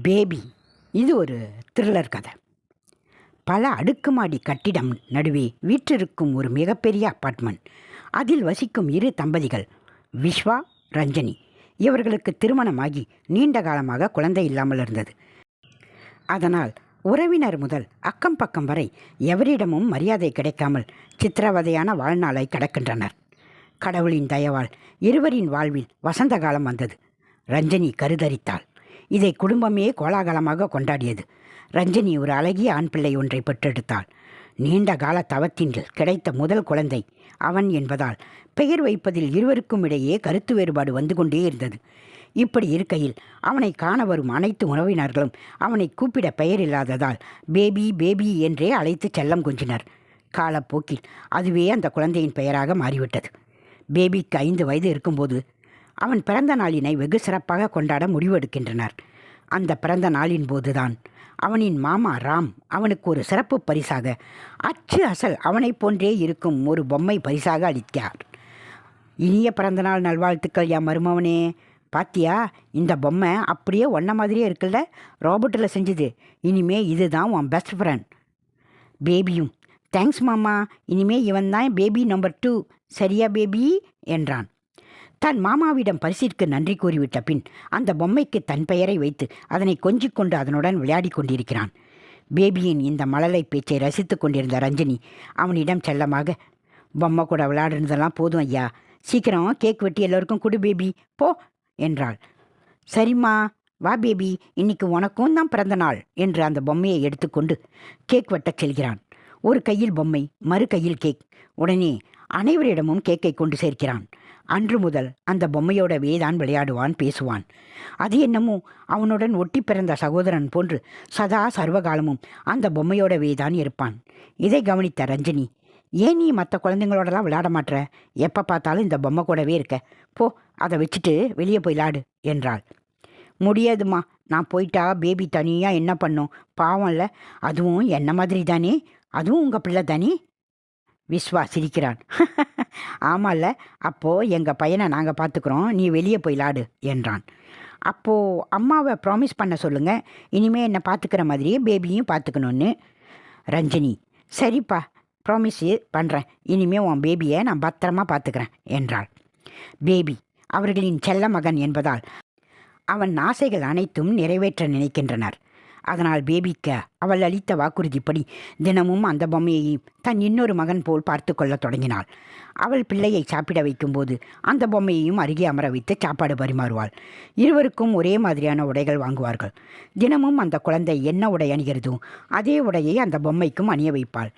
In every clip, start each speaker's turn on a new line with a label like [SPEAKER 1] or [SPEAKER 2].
[SPEAKER 1] Baby. இது ஒரு thriller கதை. பல அடுக்குமாடி கட்டிடம் நடுவே வீற்றிருக்கும் ஒரு மிகப்பெரிய அப்பார்ட்மெண்ட் அதில் வசிக்கும் இரு தம்பதிகள் விஸ்வா ரஞ்சனி. இவர்களுக்கு திருமணமாகி நீண்ட காலமாக குழந்தை இல்லாமல் இருந்தது. அதனால் உறவினர் முதல் அக்கம் பக்கம் வரை எவரிடமும் மரியாதை கிடைக்காமல் சித்திரவதையான வாழ்நாளை கடக்கின்றனர். கடவுளின் தயவால் இருவரின் வாழ்வில் வசந்த காலம் வந்தது. ரஞ்சனி கருதரித்தாள். இதை குடும்பமே கோலாகலமாக கொண்டாடியது. ரஞ்சனி ஒரு அழகிய ஆண் பிள்ளை ஒன்றை பெற்றெடுத்தாள். நீண்ட கால தவத்தின் கிடைத்த முதல் குழந்தை அவன் என்பதால் பெயர் வைப்பதில் இருவருக்கும் இடையே கருத்து வேறுபாடு வந்து கொண்டே இருந்தது. இப்படி இருக்கையில் அவனை காண வரும் அனைத்து உறவினர்களும் அவனை கூப்பிட பெயர் இல்லாததால் பேபி பேபி என்றே அழைத்து செல்லம் கொஞ்சினர். காலப்போக்கில் அதுவே அந்த குழந்தையின் பெயராக மாறிவிட்டது. பேபிக்கு ஐந்து வயது இருக்கும்போது அவன் பிறந்த நாளினை வெகு சிறப்பாக கொண்டாட முடிவெடுக்கின்றனர். அந்த பிறந்த நாளின் போதுதான். அவனின் மாமா ராம் அவனுக்கு ஒரு சிறப்பு பரிசாக. அச்சு அசல் அவனைப் போன்றே இருக்கும் ஒரு பொம்மை பரிசாக அளித்தார். இனிய பிறந்தநாள் நல்வாழ்த்துக்கள் என் மருமவனே. பாத்தியா இந்த பொம்மை அப்படியே ஒன்ன மாதிரியே இருக்குல்ல? ரோபோட்டில் செஞ்சது. இனிமே இதுதான் உன் பெஸ்ட் ஃப்ரெண்ட் பேபியும் தேங்க்ஸ் மாமா. இனிமே இவன் தான் பேபி நம்பர் டூ சரியா பேபி என்றான். தன் மாமாவிடம் பரிசிற்கு நன்றி கூறிவிட்ட பின் அந்த பொம்மைக்கு தன் பெயரை வைத்து அதனை கொஞ்சிக் கொண்டு அதனுடன் விளையாடி கொண்டிருக்கிறான். பேபியின் இந்த மழலை பேச்சை ரசித்துக் கொண்டிருந்த ரஞ்சினி அவனிடம் செல்லமாக பொம்மை கூட விளையாடுனதெல்லாம் போதும் ஐயா. சீக்கிரம் கேக் வெட்டி எல்லோருக்கும் கொடு பேபி. போ என்றாள். சரிம்மா. வா பேபி. இன்னைக்கு உனக்கும் தான் பிறந்த நாள் என்று அந்த பொம்மையை எடுத்துக்கொண்டு கேக் வெட்டச் செல்கிறான். ஒரு கையில் பொம்மை மறு கையில் கேக். உடனே அனைவரிடமும் கேக்கை கொண்டு சேர்க்கிறான். அன்று முதல் அந்த பொம்மையோடவே தான் விளையாடுவான் பேசுவான். அது என்னமோ அவனுடன் ஒட்டி பிறந்த சகோதரன் போன்று சதா சர்வகாலமும் அந்த பொம்மையோடவே தான் இருப்பான். இதை கவனித்த ரஞ்சினி ஏன் நீ மற்ற குழந்தைங்களோடலாம் விளையாட மாட்ற? எப்போ பார்த்தாலும் இந்த பொம்மை கூடவே இருக்க. போ அதை வச்சுட்டு வெளியே போய் விளாடு என்றாள். முடியாதும்மா. நான் போயிட்டா பேபி தனியாக என்ன பண்ணும்? பாவம்ல அதுவும் என்ன மாதிரி தானே? அதுவும் உங்கள் பிள்ளை தானே? விஸ்வா சிரிக்கிறான் ஆமால்ல அப்போது எங்கள் பையனை நாங்கள் பார்த்துக்குறோம் நீ வெளியே போய் லாடு என்றான். அப்போது அம்மாவை ப்ராமிஸ் பண்ண சொல்லுங்க இனிமே என்னை பார்த்துக்கிற மாதிரியே பேபியும் பார்த்துக்கணுன்னு ரஞ்சினி சரிப்பா ப்ராமிஸ் பண்ணுறேன் இனிமே உன் பேபியை நான் பத்திரமா பார்த்துக்கிறேன் என்றாள். பேபி அவர்களின் செல்ல மகன் என்பதால் அவன் ஆசைகள் அனைத்தும் நிறைவேற்ற நினைக்கின்றனர். அதனால் பேபிக்க அவள் அளித்த வாக்குறுதிப்படி தினமும் அந்த பொம்மையை தன் இன்னொரு மகன் போல் பார்த்து கொள்ளத் தொடங்கினாள். அவள் பிள்ளையை சாப்பிட வைக்கும்போது அந்த பொம்மையையும் அருகே அமர வைத்து சாப்பாடு பரிமாறுவாள். இருவருக்கும் ஒரே மாதிரியான உடைகள் வாங்குவார்கள். தினமும் அந்த குழந்தை என்ன உடை அணிகிறதோ அதே உடையை அந்த பொம்மைக்கும் அணிய வைப்பாள்.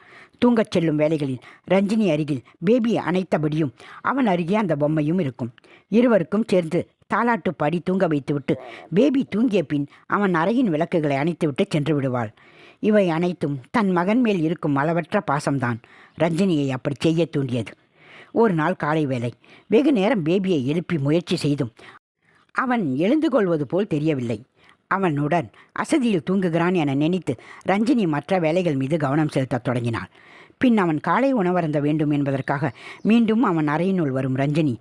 [SPEAKER 1] தூங்கச் செல்லும் வேலைகளில் ரஞ்சினி அருகில் பேபி அணைத்தபடியும் அவன் அருகே அந்த பொம்மையும் இருக்கும். இருவருக்கும் சேர்ந்து தாலாட்டு பாடி தூங்க வைத்துவிட்டு பேபி தூங்கிய பின் அவன் அறையின் விளக்குகளை அணைத்துவிட்டு சென்று விடுவாள். இவை அனைத்தும் தன் மகன் மேல் இருக்கும் அளவற்ற பாசம்தான். ரஞ்சினியை அப்படி செய்ய தூண்டியது. ஒரு நாள் காலை வேளை வெகு நேரம் பேபியை எழுப்பி முயற்சி செய்தும் அவன் எழுந்து கொள்வது போல் தெரியவில்லை. அவனுடன் அசதியில் தூங்குகிறான் என நினைத்து ரஞ்சினி மற்ற வேலைகள் மீது கவனம் செலுத்தத் தொடங்கினாள். பின் அவன் காலை உணவருந்த வேண்டும் என்பதற்காக மீண்டும் அவன் அறையினுள் வரும் ரஞ்சினி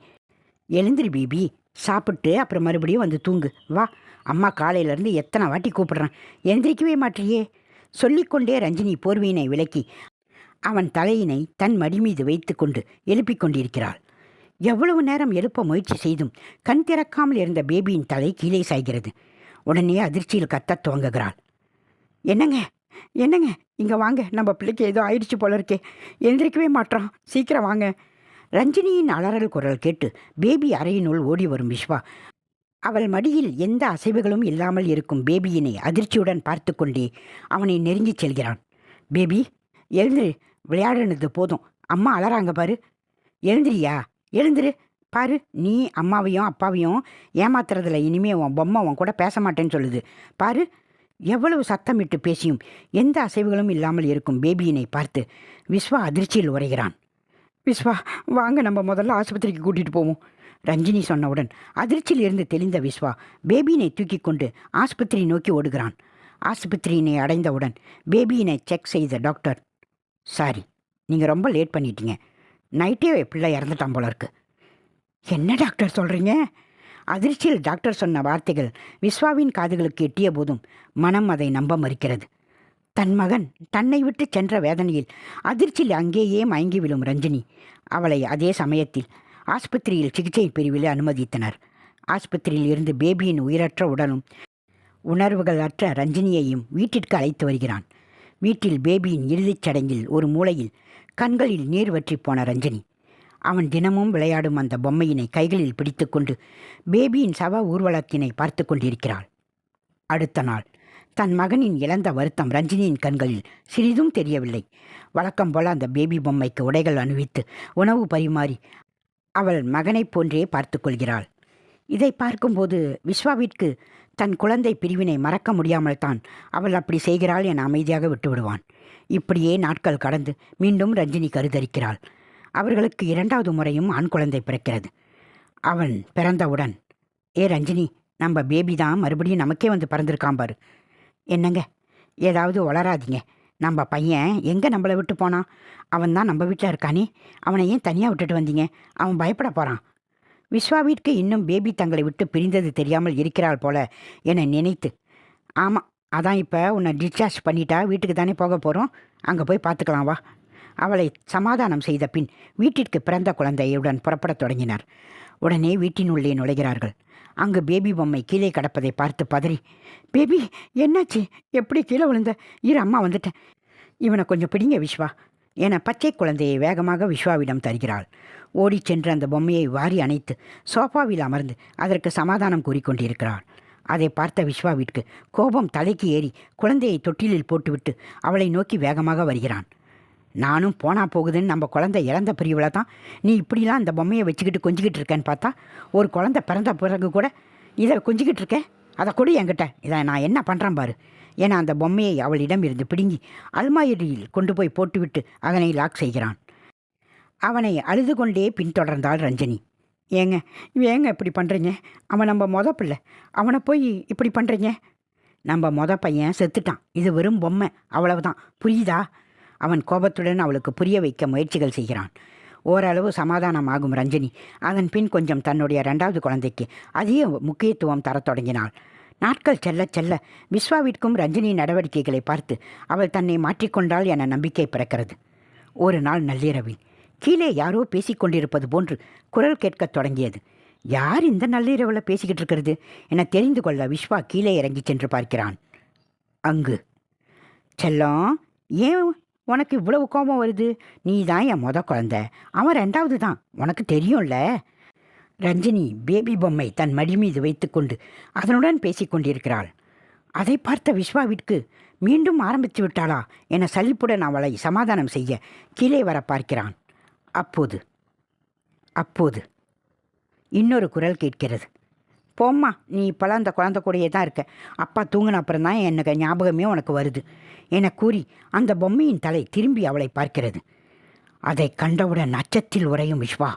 [SPEAKER 1] எழுந்திரி பேபி சாப்பிட்டு அப்புறம் மறுபடியும் வந்து தூங்கு. வா. அம்மா காலையிலேருந்து எத்தனை வாட்டி கூப்பிடுறான். எந்திரிக்கவே மாட்டியே. சொல்லிக்கொண்டே ரஞ்சினி போர்வையினை விலக்கி அவன் தலையினை தன் மடி மீது வைத்துக்கொண்டு எழுப்பிக் கொண்டிருக்கிறாள். எவ்வளவு நேரம் எழுப்ப முயற்சி செய்தும் கண் திறக்காமல் இருந்த பேபியின் தலை கீழே சாய்கிறது. உடனே அதிர்ச்சியில் கத்தத் துவங்குகிறாள். என்னங்க? என்னங்க? இங்கே வாங்க. நம்ம பிள்ளைக்கு ஏதோ ஆயிடுச்சு போல இருக்கே. எந்திரிக்கவே மாட்டோம் சீக்கிரம் வாங்க. ரஞ்சினியின் அலறல் குரல் கேட்டு பேபி அறையினுள் ஓடி வரும் விஸ்வா அவள் மடியில் எந்த அசைவுகளும் இல்லாமல் இருக்கும் பேபியினை அதிர்ச்சியுடன் பார்த்து கொண்டே அவனை நெருங்கிச் செல்கிறான். பேபி எழுந்திரு விளையாடுனது போதும். அம்மா அலறாங்க பாரு. எழுந்திரியா? எழுந்திரு. பாரு நீ அம்மாவையும் அப்பாவையும் ஏமாத்துறதுல இனிமே உன் பொம்மை உன் கூட பேச மாட்டேன்னு சொல்லுது. பாரு எவ்வளவு சத்தமிட்டு பேசியும் எந்த அசைவுகளும் இல்லாமல் இருக்கும் பேபியினை பார்த்து விஸ்வா அதிர்ச்சியில் உரைகிறான் விஸ்வா வாங்க நம்ம முதல்ல ஆஸ்பத்திரிக்கு கூட்டிகிட்டு போவோம். ரஞ்சினி சொன்னவுடன் அதிர்ச்சியில் இருந்து தெளிந்த விஸ்வா பேபியினை தூக்கி கொண்டு ஆஸ்பத்திரி நோக்கி ஓடுகிறான். ஆஸ்பத்திரியினை அடைந்தவுடன் பேபியினை செக் செய்த டாக்டர் சாரி நீங்கள் ரொம்ப லேட் பண்ணிட்டீங்க. நைட்டே பிள்ளை இறந்துட்டான் போல இருக்கு. என்ன டாக்டர் சொல்கிறீங்க அதிர்ச்சியில் டாக்டர் சொன்ன வார்த்தைகள் விஸ்வாவின் காதுகளுக்கு எட்டிய போதும் மனம் அதை நம்ப மறுக்கிறது. தன் மகன் தன்னை விட்டு சென்ற வேதனையில் அதிர்ச்சியில் அங்கேயே மயங்கி விழும் ரஞ்சினி. அவளை அதே சமயத்தில் ஆஸ்பத்திரியில் சிகிச்சை பிரிவில் அனுமதித்தனர். ஆஸ்பத்திரியில் இருந்து பேபியின் உயிரற்ற உடலும் உணர்வுகள் அற்ற ரஞ்சினியையும் வீட்டிற்கு அழைத்து வருகிறான். வீட்டில் பேபியின் இறுதிச் சடங்கில் ஒரு மூலையில் கண்களில் நீர் வற்றி போன ரஞ்சினி. அவன் தினமும் விளையாடும் அந்த பொம்மையினை கைகளில் பிடித்துக்கொண்டு பேபியின் சவ ஊர்வலத்தினை பார்த்து கொண்டிருக்கிறாள். அடுத்த நாள் தன் மகனின் இழந்த வருத்தம் ரஞ்சினியின் கண்களில் சிறிதும் தெரியவில்லை. வழக்கம் போல அந்த பேபி பொம்மைக்கு உடைகள் அணிவித்து உணவு பரிமாறி அவள் மகனைப் போன்றே பார்த்து கொள்கிறாள். இதை பார்க்கும்போது விஸ்வாவிற்கு தன் குழந்தை பிரிவினை மறக்க முடியாமல் தான் அவள் அப்படி செய்கிறாள் என அமைதியாக விட்டுவிடுவான். இப்படியே நாட்கள் கடந்து மீண்டும் ரஞ்சினி கருதரிக்கிறாள். அவர்களுக்கு இரண்டாவது முறையும் ஆண் குழந்தை பிறக்கிறது. அவன் பிறந்தவுடன் ஏ ரஞ்சினி நம்ம பேபி தான் மறுபடியும் நமக்கே வந்து பிறந்திருக்கான் பாரு. என்னங்க? ஏதாவது வளராதீங்க நம்ம பையன் எங்கே நம்மளை விட்டு போனான்? அவன் தான் நம்ம வீட்டில் இருக்கானே? அவனை ஏன் தனியாக விட்டுட்டு வந்தீங்க? அவன் பயப்பட போகிறான் விஸ்வாவிற்கு இன்னும் பேபி தங்களை விட்டு பிரிந்தது தெரியாமல் இருக்கிறாள் போல என நினைத்து. ஆமாம் அதான் இப்போ உன்னை டிஸ்சார்ஜ் பண்ணிட்டா வீட்டுக்கு தானே போக போகிறோம் அங்கே போய் பார்த்துக்கலாம் வா. அவளை சமாதானம் செய்த பின் வீட்டிற்கு பிறந்த குழந்தையுடன் புறப்படத் தொடங்கினார். உடனே வீட்டின் உள்ளே நுழைகிறார்கள். அங்கு பேபி பொம்மை கீழே கிடப்பதை பார்த்து பதறி பேபி என்னாச்சு? எப்படி கீழே விழுந்த? இரு அம்மா வந்துட்டேன். இவனை கொஞ்சம் பிடிங்க விஸ்வா என பச்சை குழந்தையை வேகமாக விஸ்வாவிடம் தருகிறாள். ஓடிச் சென்று அந்த பொம்மையை வாரி அணைத்து சோஃபாவில் அமர்ந்து அதற்கு சமாதானம் கூறிக்கொண்டிருக்கிறாள் அதை பார்த்த விஸ்வாவிற்கு கோபம் தலைக்கு ஏறி குழந்தையை தொட்டிலில் போட்டுவிட்டு அவளை நோக்கி வேகமாக வருகிறான். நானும் போனா போகுதுன்னு நம்ம குழந்தை இறந்த பிரிவில் தான். நீ இப்படிலாம் அந்த பொம்மையை வச்சுக்கிட்டு கொஞ்சிக்கிட்டு இருக்கேன்னு பார்த்தா ஒரு குழந்தை பிறந்த பிறகு கூட இதை கொஞ்சிக்கிட்டு இருக்கேன் அதை கொடு என்கிட்ட. இதை நான் என்ன பண்ணுறேன் பாரு. ஏன்னா அந்த பொம்மையை அவளிடம் இருந்து பிடுங்கி அல்மாயிரியில் கொண்டு போய் போட்டுவிட்டு அதனை லாக் செய்கிறான். அவனை அழுது கொண்டே பின்தொடர்ந்தாள் ரஞ்சனி. ஏங்க ஏங்க இப்படி பண்ணுறீங்க அவன் நம்ம மொத பிள்ளை. அவனை போய் இப்படி பண்ணுறீங்க நம்ம மொத பையன் செத்துட்டான். இது வெறும் பொம்மை. அவ்வளவுதான். புரியுதா? அவன் கோபத்துடன் அவளுக்கு புரிய வைக்க முயற்சிகள் செய்கிறான். ஓரளவு சமாதானமாகும் ரஞ்சினி. அதன் பின் கொஞ்சம் தன்னுடைய ரெண்டாவது குழந்தைக்கு அதிக முக்கியத்துவம் தரத் தொடங்கினாள். நாட்கள் செல்ல செல்ல விஸ்வாவிற்கும் ரஞ்சினி நடவடிக்கைகளை பார்த்து அவள் தன்னை மாற்றிக்கொண்டாள் என நம்பிக்கை பிறக்கிறது. ஒரு நாள் நள்ளிரவில் கீழே யாரோ பேசிக்கொண்டிருப்பது போன்று குரல் கேட்கத் தொடங்கியது. யார் இந்த நள்ளிரவில் பேசிக்கிட்டு இருக்கிறது என தெரிந்து கொள்ள விஸ்வா கீழே இறங்கி சென்று பார்க்கிறான். அங்கு. செல்லம் ஏன் உனக்கு இவ்வளவு கோபம் வருது? நீ தான் என் மொத குழந்தை. அவன் ரெண்டாவது தான் உனக்கு தெரியும்ல? ரஞ்சினி பேபி பொம்மை தன் மடி மீது வைத்துக்கொண்டு அதனுடன் பேசிக் கொண்டிருக்கிறாள். அதை பார்த்த விஸ்வாவிற்கு மீண்டும் ஆரம்பித்து விட்டாளா? என சலிப்புடன் அவளை சமாதானம் செய்ய கீழே வர பார்க்கிறான். அப்போது அப்போது. இன்னொரு குரல் கேட்கிறது. போம்மா நீ இப்போலாம் அந்த குழந்தை கூடயே தான் இருக்க. அப்பா தூங்கின அப்புறம் தான் எனக்கு ஞாபகமே உனக்கு வருது. என கூறி அந்த பொம்மையின் தலை திரும்பி அவளை பார்க்கிறது. அதை கண்டவுடன் அச்சத்தில் உறையும் விஸ்வா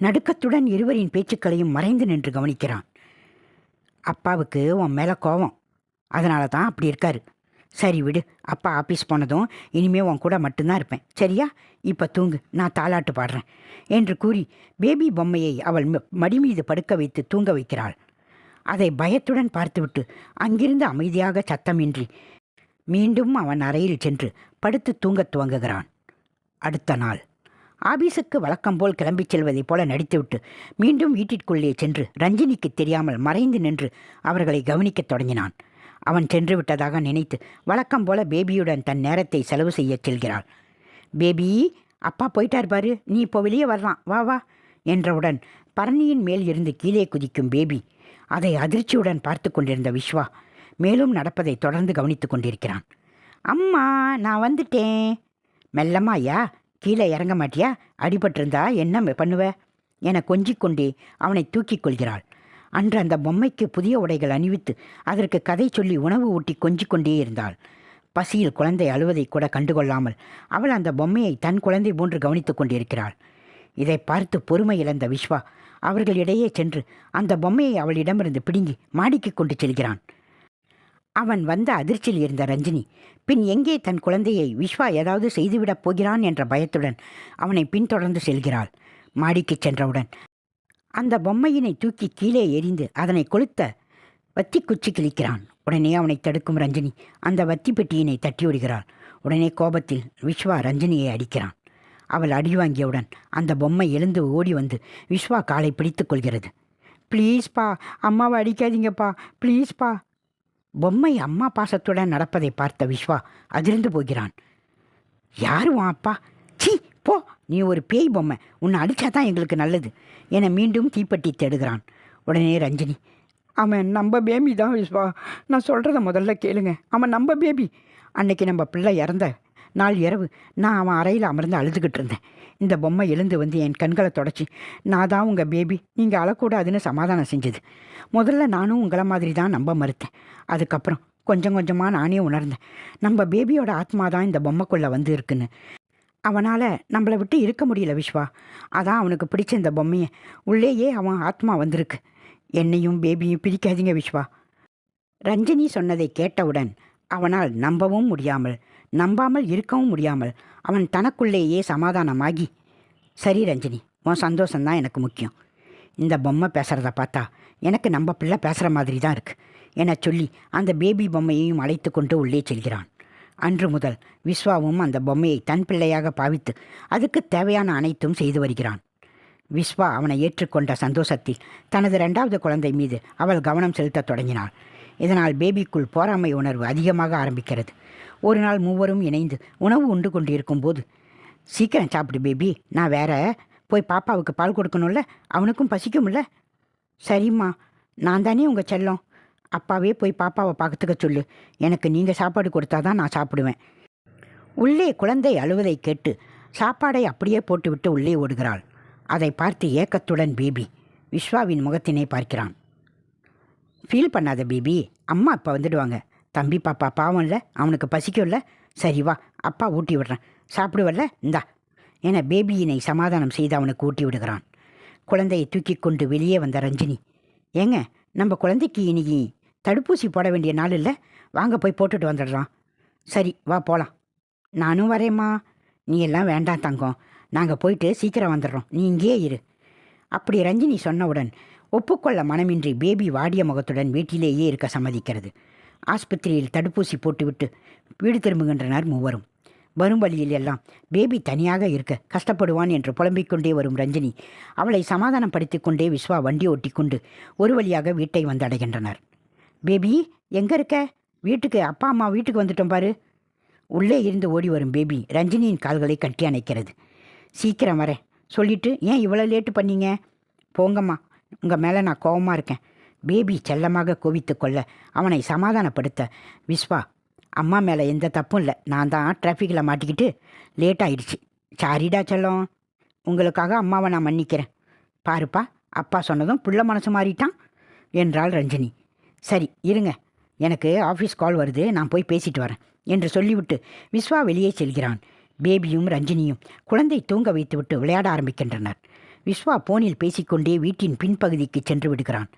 [SPEAKER 1] நடுக்கத்துடன் இருவரின் பேச்சுக்களையும் மறைந்து நின்று கவனிக்கிறான். அப்பாவுக்கு உன் மேலே கோவம். அதனால தான் அப்படி இருக்காரு. சரி விடு அப்பா ஆஃபீஸ் போனதும் இனிமே உன் கூட மட்டும்தான் இருப்பேன். சரியா? இப்போ தூங்கு நான் தாலாட்டு பாடுறேன் என்று கூறி பேபி பொம்மையை அவள் மடி மீது படுக்க வைத்து தூங்க வைக்கிறாள். அதை பயத்துடன் பார்த்துவிட்டு அங்கிருந்து அமைதியாக சத்தமின்றி மீண்டும் அவன் அறையில் சென்று படுத்து தூங்கத் துவங்குகிறான். அடுத்த நாள். ஆபீஸுக்கு வழக்கம் போல் கிளம்பிச் செல்வதைப் போல நடித்துவிட்டு மீண்டும் வீட்டிற்குள்ளே சென்று ரஞ்சினிக்கு தெரியாமல் மறைந்து நின்று அவர்களை கவனிக்கத் தொடங்கினான். அவன் சென்று விட்டதாக நினைத்து வழக்கம் போல பேபியுடன் தன் நேரத்தை செலவு செய்யச் செல்கிறாள். பேபி அப்பா போயிட்டார் பாரு. நீ இப்போ வெளியே வரலாம். வா வா என்றவுடன் பரணியின் மேல் இருந்து கீழே குதிக்கும் பேபி அதை அதிர்ச்சியுடன் பார்த்து கொண்டிருந்த விஸ்வா மேலும் நடப்பதை தொடர்ந்து கவனித்து கொண்டிருக்கிறான். அம்மா நான் வந்துட்டேன். மெல்லம்மா ஐயா. கீழே இறங்க மாட்டியா? அடிபட்டிருந்தா என்ன பண்ணுவ? என கொஞ்சிக்கொண்டே அவனை தூக்கிக் கொள்கிறாள். அன்று அந்த பொம்மைக்கு புதிய உடைகள் அணிவித்து அதற்கு கதை சொல்லி உணவு ஊட்டி கொஞ்சிக் கொண்டே இருந்தாள். பசியில் குழந்தை அழுவதை கூட கண்டுகொள்ளாமல் அவள் அந்த பொம்மையை தன் குழந்தை போன்று கவனித்துக் கொண்டிருக்கிறாள். இதை பார்த்து பொறுமை இழந்த விஸ்வா அவர்களிடையே சென்று அந்த பொம்மையை அவளிடமிருந்து பிடுங்கி மாடிக்கு கொண்டு செல்கிறான். அவன் வந்த அதிர்ச்சியில் இருந்த ரஞ்சினி பின் எங்கே தன் குழந்தையை விஸ்வா ஏதாவது செய்துவிடப் போகிறான் என்ற பயத்துடன் அவனை பின்தொடர்ந்து செல்கிறாள். மாடிக்குச் சென்றவுடன் அந்த பொம்மையினை தூக்கி கீழே எறிந்து அதனை கொளுத்த வத்தி குச்சி கிழிக்கிறான். உடனே அவனை தடுக்கும் ரஞ்சினி. அந்த வத்தி பெட்டியினை தட்டி விடுகிறாள் உடனே கோபத்தில் விஸ்வா ரஞ்சினியை அடிக்கிறான். அவள் அடி வாங்கியவுடன் அந்த பொம்மை எழுந்து ஓடி வந்து விஸ்வா காலை பிடித்து கொள்கிறது. ப்ளீஸ்ப்பா அம்மாவை அடிக்காதீங்கப்பா. ப்ளீஸ்ப்பா பொம்மை அம்மா பாசத்துடன் நடப்பதை பார்த்த விஸ்வா அதிர்ந்து போகிறான். யார் உன் அப்பா? சீ போ நீ ஒரு பேய் பொம்மை உன்னை அடித்தா தான் எங்களுக்கு நல்லது. என மீண்டும் தீப்பெட்டி தேடுகிறான். உடனே ரஞ்சினி. அவன் நம்ம பேபி தான் விஸ்வா. நான் சொல்கிறத முதல்ல கேளுங்க. அவன் நம்ம பேபி. அன்னைக்கு நம்ம பிள்ளை இறந்த நாள் இரவு நான் அவன் அறையில் அமர்ந்து அழுதுகிட்டு இருந்தேன். இந்த பொம்மை எழுந்து வந்து என் கண்களை தொடச்சி நான் தான் உங்கள் பேபி. நீங்கள் அழக்கூடாதுன்னு சமாதானம் செஞ்சது. முதல்ல நானும் உங்களை மாதிரி தான் நம்ப மறுத்தேன். அதுக்கப்புறம் கொஞ்சம் கொஞ்சமாக நானே உணர்ந்தேன். நம்ம பேபியோட ஆத்மா தான் இந்த பொம்மைக்குள்ளே வந்து இருக்குன்னு. அவனால் நம்மளை விட்டு இருக்க முடியல விஸ்வா அதான் அவனுக்கு பிடிச்ச இந்த பொம்மையை. உள்ளேயே அவன் ஆத்மா வந்திருக்கு. என்னையும் பேபியும் பிரிக்காதீங்க விஸ்வா ரஞ்சினி சொன்னதை கேட்டவுடன் அவனால் நம்பவும் முடியாமல் நம்பாமல் இருக்கவும் முடியாமல் அவன் தனக்குள்ளேயே சமாதானமாகி சரி ரஞ்சினி உன் சந்தோஷந்தான் எனக்கு முக்கியம். இந்த பொம்மை பேசுகிறத பார்த்தா எனக்கு நம்ம பிள்ளை பேசுகிற மாதிரி தான் இருக்குது என சொல்லி அந்த பேபி பொம்மையையும் அழைத்து கொண்டு உள்ளே செல்கிறான். அன்று முதல் விஸ்வாவும் அந்த பொம்மையை தன் பிள்ளையாக பாவித்து அதுக்கு தேவையான அனைத்தும் செய்து வருகிறான். விஸ்வா அவனை ஏற்றுக்கொண்ட சந்தோஷத்தில் தனது இரண்டாவது குழந்தை மீது அவள் கவனம் செலுத்தத் தொடங்கினாள். இதனால் பேபிக்குள் போராமை உணர்வு அதிகமாக ஆரம்பிக்கிறது. ஒரு நாள் மூவரும் இணைந்து உணவு உண்டு கொண்டிருக்கும் போது சீக்கிரம் சாப்பிடு பேபி நான் வேற போய் பாப்பாவுக்கு பால் கொடுக்கணும்ல அவனுக்கும் பசிக்கும்ல? சரிம்மா நான் தானே உங்கள் செல்லம். அப்பாவே போய் பாப்பாவை பார்த்துக்க சொல்லு. எனக்கு நீங்கள் சாப்பாடு கொடுத்தா தான் நான் சாப்பிடுவேன். உள்ளே குழந்தை அழுவதை கேட்டு சாப்பாடை அப்படியே போட்டுவிட்டு உள்ளே ஓடுகிறாள். அதை பார்த்து ஏக்கத்துடன் பேபி விஸ்வாவின் முகத்தினை பார்க்கிறான். ஃபீல் பண்ணாத பேபி அம்மா அப்பா வந்துடுவாங்க. தம்பி பாப்பா பாவம் இல்லை அவனுக்கு பசிக்கும்ல. சரி வா அப்பா ஊட்டி விடுறேன். சாப்பிடுவல்ல? இந்தா என பேபியினை சமாதானம் செய்து அவனுக்கு ஊட்டி விடுகிறான். குழந்தையை தூக்கி கொண்டு வெளியே வந்த ரஞ்சினி ஏங்க நம்ம குழந்தைக்கு இன்னைக்கு தடுப்பூசி போட வேண்டிய நாள் இல்லை. வாங்க போய் போட்டுட்டு வந்துடுறான் சரி வா போகலாம் நானும் வரேம்மா. நீ எல்லாம் வேண்டாம் தங்கம். நாங்கள் போயிட்டு சீக்கிரம் வந்துடுறோம். நீ இங்கேயே இரு. அப்படி ரஞ்சினி சொன்னவுடன் ஒப்புக்கொள்ள மனமின்றி பேபி வாடிய முகத்துடன் வீட்டிலேயே இருக்க சம்மதிக்கிறது. ஆஸ்பத்திரியில் தடுப்பூசி போட்டுவிட்டு வீடு திரும்புகின்றனர் மூவரும். வரும் வழியில் எல்லாம் பேபி தனியாக இருக்க கஷ்டப்படுவான் என்று புலம்பிக் கொண்டே வரும் ரஞ்சினி. அவளை சமாதானப்படுத்தி கொண்டே விஸ்வா வண்டி ஓட்டி கொண்டு ஒரு வழியாக வீட்டை வந்தடைகின்றனர். பேபி எங்கே இருக்க? வீட்டுக்கு அப்பா அம்மா வீட்டுக்கு வந்துட்டோம் பாரு. உள்ளே இருந்து ஓடி வரும் பேபி ரஞ்சினியின் கால்களை கட்டி அணைக்கிறது. சீக்கிரம் வரேன். சொல்லிட்டு ஏன் இவ்வளோ லேட்டு பண்ணீங்க? போங்கம்மா உங்கள் மேலே நான் கோவமாக இருக்கேன். பேபி செல்லமாக கோவித்து கொள்ள அவனை சமாதானப்படுத்த விஸ்வா அம்மா மேலே எந்த தப்பும் இல்லை. நான் தான் டிராஃபிக்கில் மாட்டிக்கிட்டு லேட் ஆயிடுச்சு. சாரிடா செல்லம். உங்களுக்காக அம்மாவை நான் மன்னிக்கிறேன். பாருப்பா அப்பா சொன்னதும் புள்ள மனசு மாறிட்டான் என்றாள் ரஞ்சினி. சரி இருங்க. எனக்கு ஆஃபீஸ் கால் வருது. நான் போய் பேசிட்டு வரேன் என்று சொல்லிவிட்டு விஸ்வா வெளியே செல்கிறான். பேபியும் ரஞ்சினியும் குழந்தை தூங்க வைத்துவிட்டு விளையாட ஆரம்பிக்கின்றனர். விஸ்வா போனில் பேசிக்கொண்டே வீட்டின் பின்பகுதிக்கு சென்று விடுகிறான்.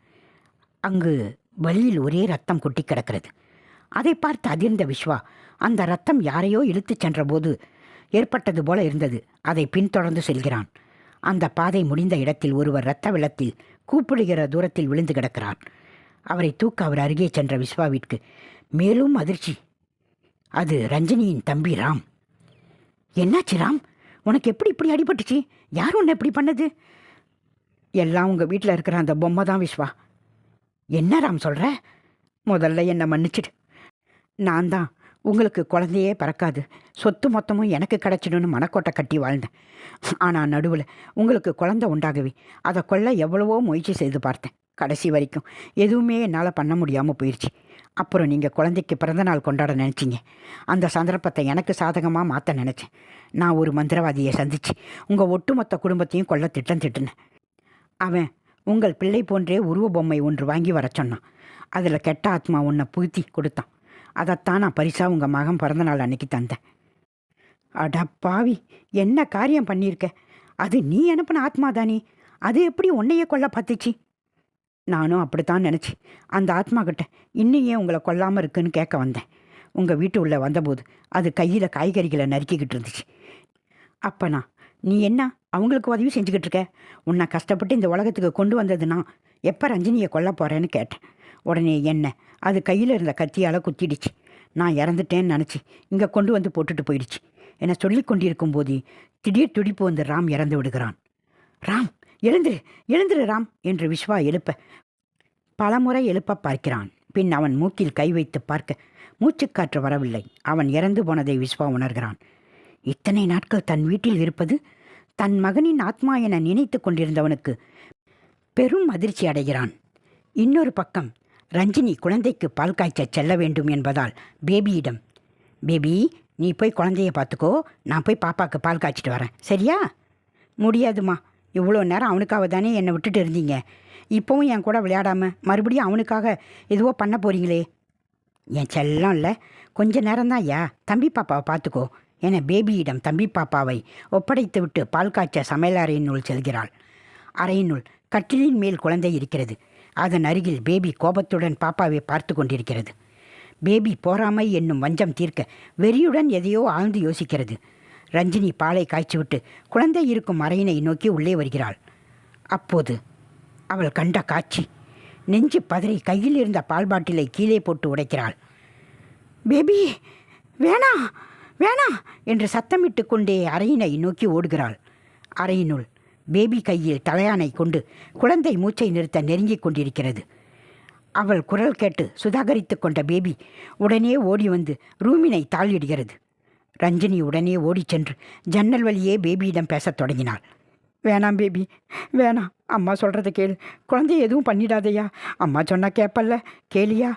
[SPEAKER 1] அங்கு வழியில் ஒரே ரத்தம் கொட்டி கிடக்கிறது. அதை பார்த்து அதிர்ந்த விஸ்வா அந்த ரத்தம் யாரையோ இழுத்துச் சென்றபோது ஏற்பட்டது போல இருந்தது. அதை பின்தொடர்ந்து செல்கிறான். அந்த பாதை முடிந்த இடத்தில் ஒருவர் இரத்த வெள்ளத்தில் கூப்பிடுகிற தூரத்தில் விழுந்து கிடக்கிறார் அவரை தூக்க அவர் அருகே சென்ற விஸ்வாவிற்கு மேலும் அதிர்ச்சி. அது ரஞ்சினியின் தம்பி ராம். என்னாச்சு ராம்? உனக்கு எப்படி இப்படி அடிபட்டுச்சு? யார் உன்னை இப்படி பண்ணது? எல்லாம் உங்கள் வீட்டில் இருக்கிற அந்த பொம்மை தான் விஸ்வா என்ன ராம் சொல்கிற முதல்ல என்னை மன்னிச்சிடு. நான் தான். உங்களுக்கு குழந்தையே பிறக்காது. சொத்து மொத்தமும் எனக்கு கிடச்சிடும்னு மனக்கோட்டை கட்டி வாழ்ந்தேன். ஆனால் நடுவில் உங்களுக்கு குழந்தை உண்டாகவே அதை கொள்ள எவ்வளவோ முயற்சி செய்து பார்த்தேன். கடைசி வரைக்கும் எதுவுமே என்னால் பண்ண முடியாமல் போயிடுச்சு அப்புறம் நீங்கள் குழந்தைக்கு பிறந்தநாள் கொண்டாட நினச்சிங்க. அந்த சந்தர்ப்பத்தை எனக்கு சாதகமாக மாற்ற நினச்சேன். நான் ஒரு மந்திரவாதியை சந்திச்சு உங்கள் ஒட்டுமொத்த குடும்பத்தையும் கொல்ல திட்டம் திட்டினேன். அவன் உங்கள் பிள்ளை போன்றே உருவ பொம்மை ஒன்று வாங்கி வர சொன்னான். அதில் கெட்ட ஆத்மா உன்னை புகுத்தி கொடுத்தான். அதைத்தான் நான் பரிசாக உங்கள் மகன் பிறந்த நாள் அன்னைக்கு தந்தேன். அட பாவி என்ன காரியம் பண்ணியிருக்க அது நீ அனுப்பின ஆத்மா தானே அது எப்படி உன்னையே கொல்ல பார்த்துச்சு? நானும் அப்படித்தான் நினச்சி அந்த ஆத்மா கிட்ட இன்னும் ஏன் உங்களை கொல்லாமல் இருக்குன்னு கேட்க வந்தேன். உங்கள் வீட்டு உள்ளே வந்தபோது அது கையில் காய்கறிகளை நறுக்கிக்கிட்டு இருந்துச்சு. அப்பனா நீ என்ன அவங்களுக்கு உதவி செஞ்சுக்கிட்டு இருக்க? உன்னை கஷ்டப்பட்டு இந்த உலகத்துக்கு கொண்டு வந்ததுன்னா எப்போ ரஞ்சினியை கொல்ல போகிறேன்னு கேட்டேன். உடனே என்ன? அது கையில் இருந்த கத்தியால் குத்திடுச்சு. நான் இறந்துட்டேன்னு நினச்சி இங்கே கொண்டு வந்து போட்டுட்டு போயிடுச்சு. என சொல்லி கொண்டிருக்கும் போது திடீர் துடிப்பு வந்து ராம் இறந்து விடுகிறான். ராம் எழுந்துரு எழுந்துரு ராம் என்று விஸ்வா எழுப்ப பலமுறை எழுப்ப பார்க்கிறான். பின் அவன் மூக்கில் கை வைத்து பார்க்க மூச்சுக்காற்று வரவில்லை. அவன் இறந்து போனதை விஸ்வா உணர்கிறான். இத்தனை நாட்கள் தன் வீட்டில் இருப்பது தன் மகனின் ஆத்மா என நினைத்து கொண்டிருந்தவனுக்கு பெரும் அதிர்ச்சி அடைகிறான். இன்னொரு பக்கம் ரஞ்சினி குழந்தைக்கு பால் காய்ச்ச செல்ல வேண்டும் என்பதால் பேபியிடம் பேபி நீ போய் குழந்தைய பார்த்துக்கோ நான் போய் பாப்பாவுக்கு பால் காய்ச்சிட்டு வரேன். சரியா? முடியாதுமா இவ்வளோ நேரம் அவனுக்காக தானே என்னை விட்டுட்டு இருந்தீங்க. இப்போவும் என் கூட விளையாடாமல் மறுபடியும் அவனுக்காக எதுவோ பண்ண போறீங்களே. என் செல்லம் இல்லை. கொஞ்ச நேரம்தான் ஐயா. தம்பி பாப்பாவை பார்த்துக்கோ. என பேபியிடம் தம்பி பாப்பாவை ஒப்படைத்து விட்டு பால் காய்ச்ச சமையல் அறையினுள் செல்கிறாள். அறையினுள் கட்டிலின் மேல் குழந்தை இருக்கிறது. அதன் அருகில் பேபி கோபத்துடன் பாப்பாவை பார்த்து கொண்டிருக்கிறது. பேபி போராமை என்னும் வஞ்சம் தீர்க்க வெறியுடன் எதையோ ஆழ்ந்து யோசிக்கிறது. ரஞ்சினி பாலை காய்ச்சிவிட்டு குழந்தை இருக்கும் அறையினை நோக்கி உள்ளே வருகிறாள். அப்போது அவள் கண்ட காட்சி. நெஞ்சு பதறி கையில் இருந்த பால் பாட்டிலை கீழே போட்டு உடைக்கிறாள். பேபி வேணா வேணா என்று சத்தமிட்டு கொண்டே அறையினை நோக்கி ஓடுகிறாள். அறையினுள் பேபி கையில் தலையானை கொண்டு குழந்தை மூச்சை நிறுத்த நெருங்கிக் கொண்டிருக்கிறது. அவள் குரல் கேட்டு சுதாகரித்து கொண்ட பேபி உடனே ஓடி வந்து ரூமினை தாளிடுகிறது ரஞ்சினி உடனே ஓடிச் சென்று ஜன்னல் வழியே பேபியிடம் பேசத் தொடங்கினாள். வேணாம் பேபி வேணாம். அம்மா சொல்கிறத கேளு. குழந்தை எதுவும் பண்ணிடாதையா? அம்மா சொன்னால் கேட்பல்ல கேளியா?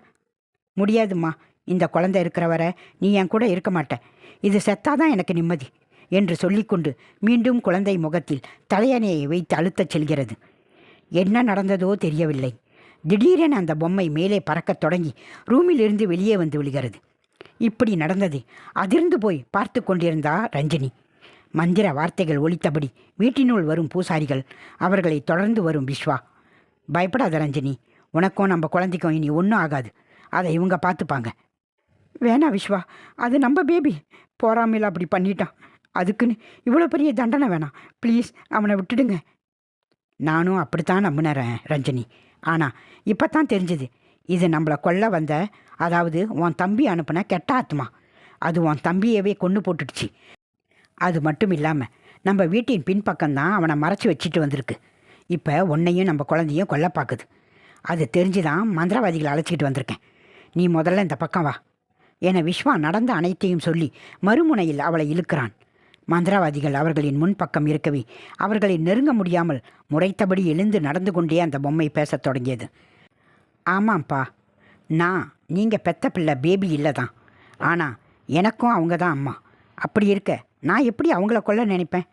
[SPEAKER 1] முடியாதும்மா. இந்த குழந்தை இருக்கிற வரை நீ என் கூட இருக்க மாட்டேன் இது செத்தாதான் எனக்கு நிம்மதி. என்று சொல்லிக்கொண்டு மீண்டும் குழந்தை முகத்தில் தலையணையை வைத்து அழுத்தச் செல்கிறது. என்ன நடந்ததோ தெரியவில்லை. திடீரென அந்த பொம்மை மேலே பறக்கத் தொடங்கி ரூமிலிருந்து வெளியே வந்து விழுகிறது. இப்படி நடந்தது அதிர்ந்து போய் பார்த்து கொண்டிருந்தா ரஞ்சினி. மந்திர வார்த்தைகள் ஒழித்தபடி வீட்டினுள் வரும் பூசாரிகள் அவர்களை தொடர்ந்து வரும் விஸ்வா பயப்படாத ரஞ்சினி உனக்கும் நம்ம குழந்தைக்கும் இனி ஒன்றும் ஆகாது. அதை இவங்க பார்த்துப்பாங்க. வேணாம் விஸ்வா அது நம்ம பேபி. போறாமையில் அப்படி பண்ணிட்டான். அதுக்குன்னு இவ்வளோ பெரிய தண்டனை வேணாம். ப்ளீஸ் அவனை விட்டுடுங்க. நானும் அப்படித்தான் நம்பினறேன் ரஞ்சனி. ஆனால் இப்போ தான் தெரிஞ்சுது. இது நம்மளை கொல்ல வந்த அதாவது உன் தம்பி அனுப்பின கெட்ட ஆத்மா. அது உன் தம்பியவே கொன்று போட்டுடுச்சு. அது மட்டும் இல்லாமல் நம்ம வீட்டின் பின்பக்கம்தான் அவனை மறைச்சி வச்சுட்டு வந்திருக்கு. இப்போ உன்னையும் நம்ம குழந்தையும் கொல்ல பார்க்குது அது தெரிஞ்சு தான் மந்திரவாதிகளை அழைச்சிக்கிட்டு வந்திருக்கேன். நீ முதல்ல இந்த பக்கம் வா. என விஸ்வா நடந்த அனைத்தையும் சொல்லி மறுமுனையில் அவளை இழுக்கிறான். மந்திரவாதிகள் அவர்களின் முன்பக்கம் இருக்கவே அவர்களை நெருங்க முடியாமல் முறைத்தபடி எழுந்து நடந்து கொண்டே அந்த பொம்மை பேசத் தொடங்கியது. ஆமாம்ப்பா நான் நீங்கள் பெத்த பிள்ளை பேபி இல்லை தான் ஆனால் எனக்கும் அவங்க தான் அம்மா. அப்படி இருக்க நான் எப்படி அவங்கள கொல்ல நினைப்பேன்?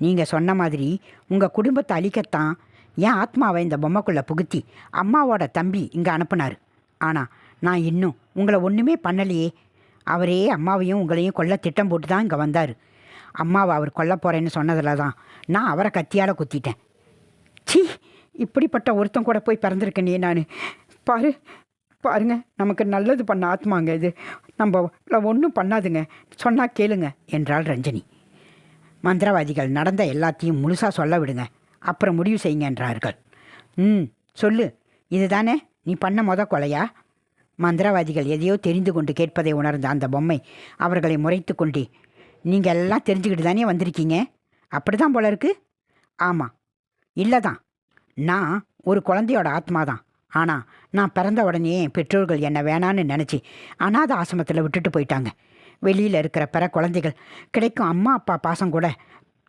[SPEAKER 1] நீங்கள் சொன்ன மாதிரி உங்கள் குடும்பத்தை அழிக்கத்தான் என் ஆத்மாவை இந்த பொம்மைக்குள்ளே புகுத்தி அம்மாவோட தம்பி இங்கே அனுப்புனார். ஆனால் நான் இன்னும் உங்களை ஒன்றுமே பண்ணலையே. அவரே அம்மாவையும் உங்களையும் கொல்ல திட்டம் போட்டு தான் இங்கே வந்தார். அம்மாவை அவர் கொல்ல போகிறேன்னு சொன்னதில் தான் நான் அவரை கத்தியால் குத்திட்டேன். ச்சீ இப்படிப்பட்ட ஒருத்தன் கூட போய் பிறந்திருக்கேனே நான். பாரு பாருங்க நமக்கு நல்லது பண்ண ஆத்மாங்க இது. நம்ம ஒன்றும் பண்ணாதுங்க. சொன்னால் கேளுங்க என்றாள் ரஞ்சனி. மந்திரவாதிகள் நடந்த எல்லாத்தையும் முழுசாக சொல்ல விடுங்க. அப்புறம் முடிவு செய்யுங்க என்றார்கள். ம் சொல்லு. இதுதானே? நீ பண்ண மொத கொலையா? மந்திரவாதிகள் எதையோ தெரிந்து கொண்டு கேட்பதை உணர்ந்த அந்த பொம்மை அவர்களை முறைத்து கொண்டே நீங்கள் எல்லாம் தெரிஞ்சுக்கிட்டு தானே வந்திருக்கீங்க? அப்படி தான் போல இருக்கு. ஆமாம் இல்லை தான் நான் ஒரு குழந்தையோட ஆத்மா தான் ஆனால் நான் பிறந்த உடனே என் பெற்றோர்கள் என்னை வேணான்னு நினச்சி அனாத ஆசிரமத்தில் விட்டுட்டு போயிட்டாங்க. வெளியில் இருக்கிற பிற குழந்தைகள் கிடைக்கும் அம்மா அப்பா பாசம் கூட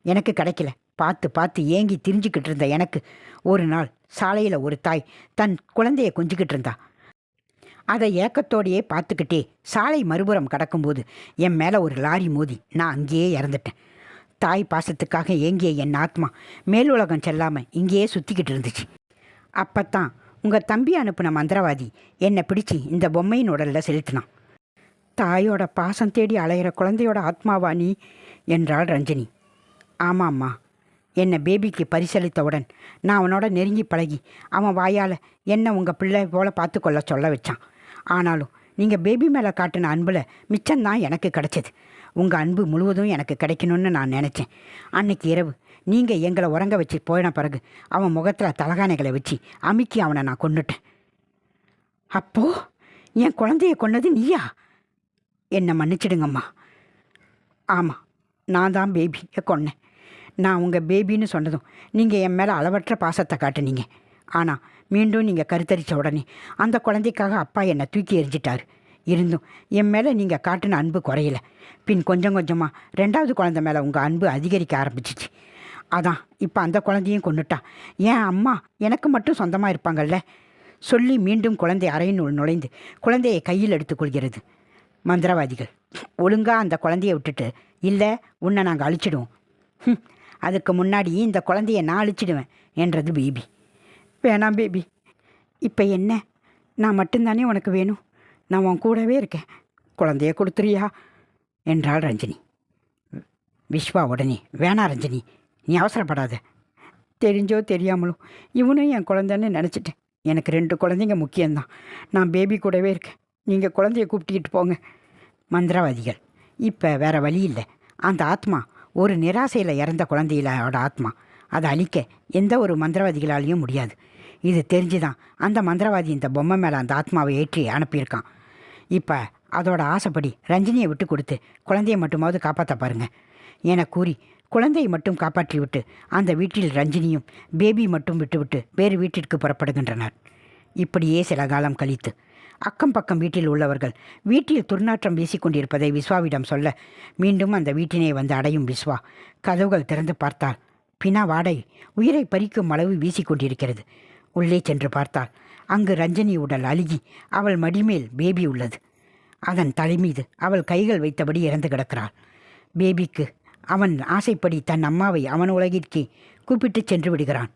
[SPEAKER 1] எனக்கு கிடைக்கல. பார்த்து பார்த்து ஏங்கி திரிஞ்சுக்கிட்டு இருந்த எனக்கு ஒரு நாள் சாலையில் ஒரு தாய் தன் குழந்தைய கொஞ்சிக்கிட்டு இருந்தா. அதை ஏக்கத்தோடையே பார்த்துக்கிட்டே சாலை மறுபுறம் கடக்கும்போது என் மேலே ஒரு லாரி மோதி நான் அங்கேயே இறந்துட்டேன். தாய் பாசத்துக்காக ஏங்கிய என் ஆத்மா மேலுலகம் செல்லாமல் இங்கேயே சுற்றிக்கிட்டு இருந்துச்சு. அப்பத்தான் உங்கள் தம்பி அனுப்பின மந்திரவாதி என்னை பிடிச்சி இந்த பொம்மையின் உடலில் செலுத்தினான். தாயோட பாசம் தேடி அலையிற குழந்தையோட ஆத்மாவா நீ? என்றாள் ரஞ்சினி. ஆமாம்மா. என்னை பேபிக்கு பரிசளித்தவுடன் நான் அவனோட நெருங்கி பழகி அவன் வாயால் என்ன உங்கள் பிள்ளை போல பார்த்துக்கொள்ள சொல்ல வச்சான். ஆனாலும் நீங்கள் பேபி மேலே காட்டின அன்பில் மிச்சம்தான் எனக்கு கிடச்சிது. உங்கள் அன்பு முழுவதும் எனக்கு கிடைக்கணும்னு நான் நினச்சேன். அன்னைக்கு இரவு நீங்கள் எங்களை உறங்க வச்சு போயின பிறகு அவன் முகத்தில் தலகாணைகளை வச்சு அமுக்கி அவனை நான் கொண்டுட்டேன் அப்போ என் குழந்தைய கொன்னது நீயா? என்னை மன்னிச்சிடுங்கம்மா. ஆமாம் நான் தான் பேபியை கொன்னேன். நான் உங்கள் பேபின்னு சொன்னதும் நீங்கள் என் மேலே அளவற்ற பாசத்தை காட்டுனீங்க. ஆனால் மீண்டும் நீங்கள் கருத்தரித்த உடனே அந்த குழந்தைக்காக அப்பா என்னை தூக்கி எரிஞ்சிட்டார் இருந்தும் என் மேலே நீங்கள் காட்டின அன்பு குறையல. பின் கொஞ்சம் கொஞ்சமாக ரெண்டாவது குழந்தை மேலே உங்கள் அன்பு அதிகரிக்க ஆரம்பிச்சிச்சு. அதான் இப்போ அந்த குழந்தையும் கொண்டுட்டான் ஏன் அம்மா எனக்கு மட்டும் சொந்தமாக இருப்பாங்கல்ல? சொல்லி மீண்டும் குழந்தை அறையினுள் நுழைந்து குழந்தையை கையில் எடுத்துக்கொள்கிறது மந்திரவாதிகள் ஒழுங்காக அந்த குழந்தைய விட்டுட்டு இல்லை உன்னை நாங்கள் அழிச்சிடுவோம். அதுக்கு முன்னாடி இந்த குழந்தைய நான் அழிச்சிடுவேன் என்றது பீபி. வேணாம் பேபி இப்போ என்ன? நான் மட்டும்தானே உனக்கு வேணும். நான் உன் கூடவே இருக்கேன். குழந்தைய கொடுத்துறியா? என்றாள் ரஞ்சினி. விஸ்வா உடனே வேணாம் ரஞ்சினி நீ அவசரப்படாத. தெரிஞ்சோ தெரியாமலோ இவனும் என் குழந்தைன்னு நினச்சிட்டேன். எனக்கு ரெண்டு குழந்தைங்க முக்கியம்தான். நான் பேபி கூடவே இருக்கேன். நீங்கள் குழந்தைய கூப்பிட்டுக்கிட்டு போங்க. மந்திரவாதிகள் இப்போ வேற வழி இல்லை. அந்த ஆத்மா ஒரு நிராசையில் இறந்த குழந்தையிலோட ஆத்மா. அதை அழிக்க எந்த ஒரு மந்திரவாதிகளாலையும் முடியாது. இது தெரிஞ்சு தான் அந்த மந்திரவாதி இந்த பொம்மை மேலே அந்த ஆத்மாவை ஏற்றி அனுப்பியிருக்கான். இப்போ அதோட ஆசைப்படி ரஞ்சினியை விட்டு கொடுத்து குழந்தையை மட்டுமாவது காப்பாற்ற பாருங்க. என கூறி குழந்தையை மட்டும் காப்பாற்றி விட்டு அந்த வீட்டில் ரஞ்சினியும் பேபி மட்டும் விட்டுவிட்டு வேறு வீட்டிற்கு புறப்படுகின்றனர். இப்படியே சில காலம் கழித்து அக்கம் பக்கம் வீட்டில் உள்ளவர்கள் வீட்டில் துர்நாற்றம் வீசிக்கொண்டிருப்பதை விஸ்வாவிடம் சொல்ல மீண்டும் அந்த வீட்டினை வந்து அடையும் விஸ்வா கதவுகள் திறந்து பார்த்தால் பினா வாடை உயிரை பறிக்கும் அளவு வீசிக்கொண்டிருக்கிறது உள்ளே சென்று பார்த்தாள். அங்கு ரஞ்சனி உடல் அழுகி அவள் மடிமேல் பேபி உள்ளது. அதன் தலைமீது அவள் கைகள் வைத்தபடி இறந்து கிடக்கிறாள். பேபிக்கு அவன் ஆசைப்படி தன் அம்மாவை அவன் உலகிற்கே கூப்பிட்டுச் சென்று விடுகிறான்.